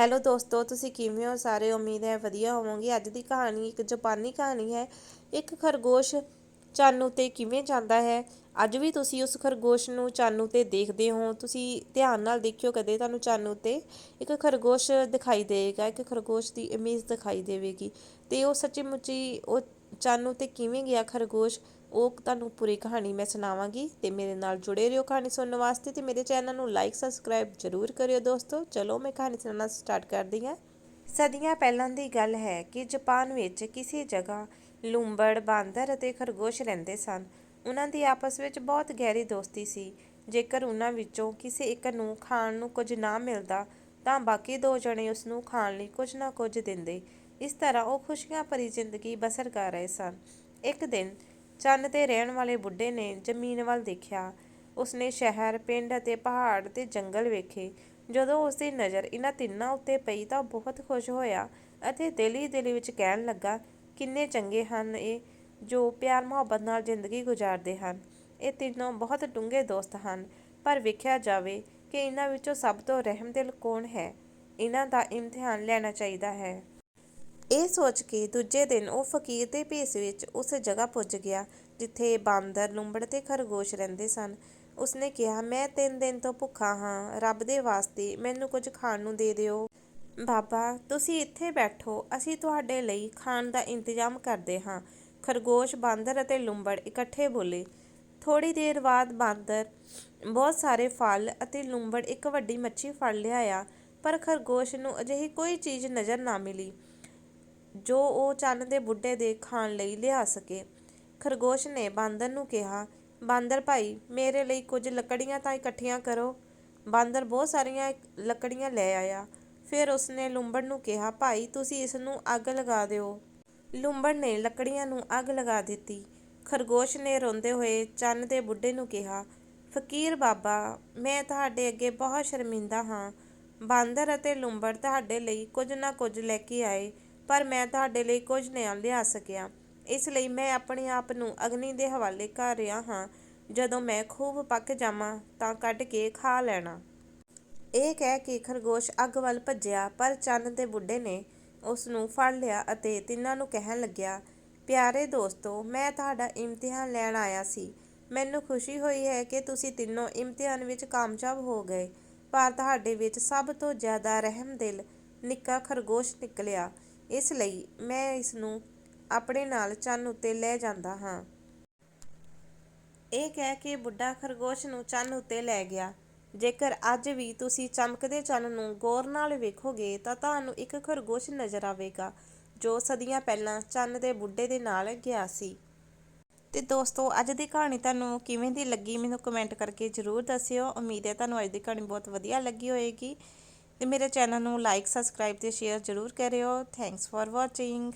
Hello ਦੋਸਤੋ, ਤੁਸੀਂ ਕਿਵੇਂ ਹੋ? ਸਾਰੇ ਉਮੀਦ ਹੈ ਵਧੀਆ ਹੋਵੋਗੇ। ਅੱਜ ਦੀ ਕਹਾਣੀ ਇੱਕ ਜਾਪਾਨੀ ਕਹਾਣੀ ਹੈ। ਇੱਕ ਖਰਗੋਸ਼ ਚੰਨ ਉਤੇ ਕਿਵੇਂ ਜਾਂਦਾ ਹੈ? ਅੱਜ ਵੀ ਤੁਸੀਂ ਉਸ ਖਰਗੋਸ਼ ਨੂੰ ਚਾਨੂ ਤੇ ਦੇਖਦੇ ਹੋ। ਤੁਸੀਂ ਧਿਆਨ ਨਾਲ ਦੇਖਿਓ ਕਦੇ ਤੁਹਾਨੂੰ ਚਾਨੂ ਤੇ ਇੱਕ ਖਰਗੋਸ਼ ਦਿਖਾਈ ਦੇਵੇਗਾ। ਇੱਕ ਖਰਗੋਸ਼ ਦੀ ਇਮੇਜ ਦਿਖਾਈ ਦੇਵੇਗੀ। ਤੇ ਉਹ ਸੱਚੀ ਮੁੱਚੀ ਉਹ ਚਾਨੂ ਤੇ ਕਿਵੇਂ ਗਿਆ ਖਰਗੋਸ਼? ਉਹ ਤੁਹਾਨੂੰ ਪੂਰੀ ਕਹਾਣੀ ਮੈਂ ਸੁਣਾਵਾਂਗੀ ਤੇ ਮੇਰੇ ਨਾਲ ਜੁੜੇ ਰਹੋ ਕਹਾਣੀ ਸੁਣਨ ਵਾਸਤੇ ਤੇ ਮੇਰੇ ਚੈਨਲ ਨੂੰ ਲਾਈਕ ਸਬਸਕ੍ਰਾਈਬ ਜ਼ਰੂਰ ਕਰਿਓ ਦੋਸਤੋ। ਚਲੋ ਮੈਂ ਕਹਾਣੀ ਸੁਣਾਉਣਾ ਸਟਾਰਟ ਕਰਦੀ ਹਾਂ। ਸਦੀਆਂ ਪਹਿਲਾਂ ਦੀ ਗੱਲ ਹੈ ਕਿ ਜਾਪਾਨ ਵਿੱਚ ਕਿਸੇ ਜਗ੍ਹਾ ਲੂੰਬੜ, ਬਾਂਦਰ ਅਤੇ ਖਰਗੋਸ਼ ਰਹਿੰਦੇ ਸਨ। ਉਹਨਾਂ ਦੀ ਆਪਸ ਵਿੱਚ ਬਹੁਤ ਗਹਿਰੀ ਦੋਸਤੀ ਸੀ। ਜੇਕਰ ਉਹਨਾਂ ਵਿੱਚੋਂ ਕਿਸੇ ਇੱਕ ਨੂੰ ਖਾਣ ਨੂੰ ਕੁਝ ਨਾ ਮਿਲਦਾ, ਤਾਂ ਬਾਕੀ ਦੋ ਜਣੇ ਉਸ ਨੂੰ ਖਾਣ ਲਈ ਕੁਝ ਨਾ ਕੁਝ ਦਿੰਦੇ। ਇਸ ਤਰ੍ਹਾਂ ਉਹ ਖੁਸ਼ੀਆਂ ਭਰੀ ਜ਼ਿੰਦਗੀ ਬਸਰ ਕਰ ਰਹੇ ਸਨ। ਇੱਕ ਦਿਨ ਚੰਨ ਤੇ ਰਹਿਣ ਵਾਲੇ ਬੁੱਢੇ ਨੇ ਜ਼ਮੀਨ ਵੱਲ ਦੇਖਿਆ। ਉਸਨੇ ਸ਼ਹਿਰ, ਪਿੰਡ ਅਤੇ ਪਹਾੜ ਤੇ ਜੰਗਲ ਵੇਖੇ। ਜਦੋਂ ਉਸਦੀ ਨਜ਼ਰ ਇਹਨਾਂ ਤਿੰਨਾਂ ਉੱਤੇ ਪਈ ਤਾਂ ਬਹੁਤ ਖੁਸ਼ ਹੋਇਆ ਅਤੇ ਦਿਲ ਹੀ ਦਿਲ ਵਿੱਚ ਕਹਿਣ ਲੱਗਾ, ਕਿੰਨੇ ਚੰਗੇ ਹਨ ਇਹ, ਜੋ ਪਿਆਰ ਮੁਹੱਬਤ ਨਾਲ ਜ਼ਿੰਦਗੀ ਗੁਜ਼ਾਰਦੇ ਹਨ। ਇਹ ਤਿੰਨੋਂ ਬਹੁਤ ਡੂੰਘੇ ਦੋਸਤ ਹਨ। ਪਰ ਵੇਖਿਆ ਜਾਵੇ ਕਿ ਇਹਨਾਂ ਵਿੱਚੋਂ ਸਭ ਤੋਂ ਰਹਿਮਦਿਲ ਕੌਣ ਹੈ? ਇਹਨਾਂ ਦਾ ਇਮਤਿਹਾਨ ਲੈਣਾ ਚਾਹੀਦਾ ਹੈ। ਇਹ ਸੋਚ ਕੇ ਦੂਜੇ ਦਿਨ ਉਹ ਫਕੀਰ ਦੇ ਭੇਸ ਵਿੱਚ ਉਸ ਜਗ੍ਹਾ ਪੁੱਜ ਗਿਆ, ਜਿੱਥੇ ਬਾਂਦਰ, ਲੂੰਬੜ ਤੇ ਖਰਗੋਸ਼ ਰਹਿੰਦੇ ਸਨ। ਉਸਨੇ ਕਿਹਾ, ਮੈਂ ਤਿੰਨ ਦਿਨ ਤੋਂ ਭੁੱਖਾ ਹਾਂ। ਰੱਬ ਦੇ ਵਾਸਤੇ ਮੈਨੂੰ ਕੁਝ ਖਾਣ ਨੂੰ ਦੇ ਦਿਓ। ਬਾਬਾ, ਤੁਸੀਂ ਇੱਥੇ ਬੈਠੋ। ਅਸੀਂ ਤੁਹਾਡੇ ਲਈ ਖਾਣ ਦਾ ਇੰਤਜ਼ਾਮ ਕਰਦੇ ਹਾਂ। ਖਰਗੋਸ਼, ਬਾਂਦਰ ਅਤੇ ਲੂੰਬੜ ਇਕੱਠੇ ਬੋਲੇ। ਥੋੜੀ ਦੇਰ ਬਾਅਦ ਬਾਂਦਰ ਬਹੁਤ ਸਾਰੇ ਫਲ ਅਤੇ ਲੂੰਬੜ ਇੱਕ ਵੱਡੀ ਮੱਛੀ ਫੜ ਲਿਆਇਆ, ਪਰ ਖਰਗੋਸ਼ ਨੂੰ ਅਜਿਹੀ ਕੋਈ ਚੀਜ਼ ਨਜ਼ਰ ਨਾ ਮਿਲੀ। ਜੋ ਉਹ ਚੰਨ ਦੇ ਬੁੱਢੇ ਦੇ ਖਾਣ ਲਈ ਲਿਆ ਸਕੇ। ਖਰਗੋਸ਼ ਨੇ ਬਾਂਦਰ ਨੂੰ ਕਿਹਾ, ਬਾਂਦਰ ਭਾਈ, ਮੇਰੇ ਲਈ ਕੁਝ ਲੱਕੜੀਆਂ ਤਾਂ ਇਕੱਠੀਆਂ ਕਰੋ। ਬਾਂਦਰ ਬਹੁਤ ਸਾਰੀਆਂ ਲੱਕੜੀਆਂ ਲੈ ਆਇਆ। ਫਿਰ ਉਸਨੇ ਲੂੰਬੜ ਨੂੰ ਕਿਹਾ, ਭਾਈ, ਤੁਸੀਂ ਇਸਨੂੰ ਅੱਗ ਲਗਾ ਦਿਓ। ਲੂੰਬੜ ਨੇ ਲੱਕੜੀਆਂ ਨੂੰ ਅੱਗ ਲਗਾ ਦਿੱਤੀ। ਖਰਗੋਸ਼ ਨੇ ਰੋਂਦੇ ਹੋਏ ਚੰਨ ਦੇ ਬੁੱਢੇ ਨੂੰ ਕਿਹਾ, ਫਕੀਰ ਬਾਬਾ, ਮੈਂ ਤੁਹਾਡੇ ਅੱਗੇ ਬਹੁਤ ਸ਼ਰਮਿੰਦਾ ਹਾਂ। ਬਾਂਦਰ ਅਤੇ ਲੂੰਬੜ ਤੁਹਾਡੇ ਲਈ ਕੁਝ ਨਾ ਕੁਝ ਲੈ ਕੇ ਆਏ। ਪਰ ਮੈਂ ਤੁਹਾਡੇ ਲਈ ਕੁਝ ਨਹੀਂ ਲਿਆ ਸਕਿਆ। ਇਸ ਲਈ ਮੈਂ ਆਪਣੇ ਆਪ ਨੂੰ ਅਗਨੀ ਦੇ ਹਵਾਲੇ ਕਰ ਰਿਹਾ ਹਾਂ। ਜਦੋਂ ਮੈਂ ਖੂਬ ਪੱਕ ਜਾਵਾਂ ਤਾਂ ਕੱਢ ਕੇ ਖਾ ਲੈਣਾ। ਇਹ ਕਹਿ ਕੇ ਖਰਗੋਸ਼ ਅੱਗ ਵੱਲ ਭੱਜਿਆ, ਪਰ ਚੰਨ ਦੇ ਬੁੱਢੇ ਨੇ ਉਸ ਨੂੰ ਫੜ ਲਿਆ ਅਤੇ ਤਿੰਨਾਂ ਨੂੰ ਕਹਿਣ ਲੱਗਿਆ, ਪਿਆਰੇ ਦੋਸਤੋ, ਮੈਂ ਤੁਹਾਡਾ ਇਮਤਿਹਾਨ ਲੈਣ ਆਇਆ ਸੀ। ਮੈਨੂੰ ਖੁਸ਼ੀ ਹੋਈ ਹੈ ਕਿ ਤੁਸੀਂ ਤਿੰਨੋਂ ਇਮਤਿਹਾਨ ਵਿੱਚ ਕਾਮਯਾਬ ਹੋ ਗਏ। ਪਰ ਤੁਹਾਡੇ ਵਿੱਚ ਸਭ ਤੋਂ ਜ਼ਿਆਦਾ ਰਹਿਮਦਿਲ ਨਿੱਕਾ ਖਰਗੋਸ਼ ਨਿਕਲਿਆ। ਇਸ ਲਈ ਮੈਂ ਇਸ ਨੂੰ ਆਪਣੇ ਨਾਲ ਚੰਨ ਉੱਤੇ ਲੈ ਜਾਂਦਾ ਹਾਂ। ਇਹ ਕਹਿ ਕੇ ਬੁੱਢਾ ਖਰਗੋਸ਼ ਨੂੰ ਚੰਨ ਉੱਤੇ ਲੈ ਗਿਆ। ਜੇਕਰ ਅੱਜ ਵੀ ਤੁਸੀਂ ਚਮਕਦੇ ਚੰਨ ਨੂੰ ਗੌਰ ਨਾਲ ਵੇਖੋਗੇ ਤਾਂ ਤੁਹਾਨੂੰ ਇੱਕ ਖਰਗੋਸ਼ ਨਜ਼ਰ ਆਵੇਗਾ, ਜੋ ਸਦੀਆਂ ਪਹਿਲਾਂ ਚੰਨ ਦੇ ਬੁੱਢੇ ਦੇ ਨਾਲ ਗਿਆ ਸੀ। ਤੇ ਦੋਸਤੋ, ਅੱਜ ਦੀ ਕਹਾਣੀ ਤੁਹਾਨੂੰ ਕਿਵੇਂ ਦੀ ਲੱਗੀ? ਮੈਨੂੰ ਕਮੈਂਟ ਕਰਕੇ ਜ਼ਰੂਰ ਦੱਸਿਓ। ਉਮੀਦ ਹੈ ਤੁਹਾਨੂੰ ਅੱਜ ਦੀ ਕਹਾਣੀ ਬਹੁਤ ਵਧੀਆ ਲੱਗੀ ਹੋਏਗੀ। ਤੇ ਮੇਰੇ ਚੈਨਲ ਨੂੰ ਲਾਈਕ ਸਬਸਕ੍ਰਾਈਬ ਤੇ ਸ਼ੇਅਰ ਜ਼ਰੂਰ ਕਰਿਓ। Thanks for watching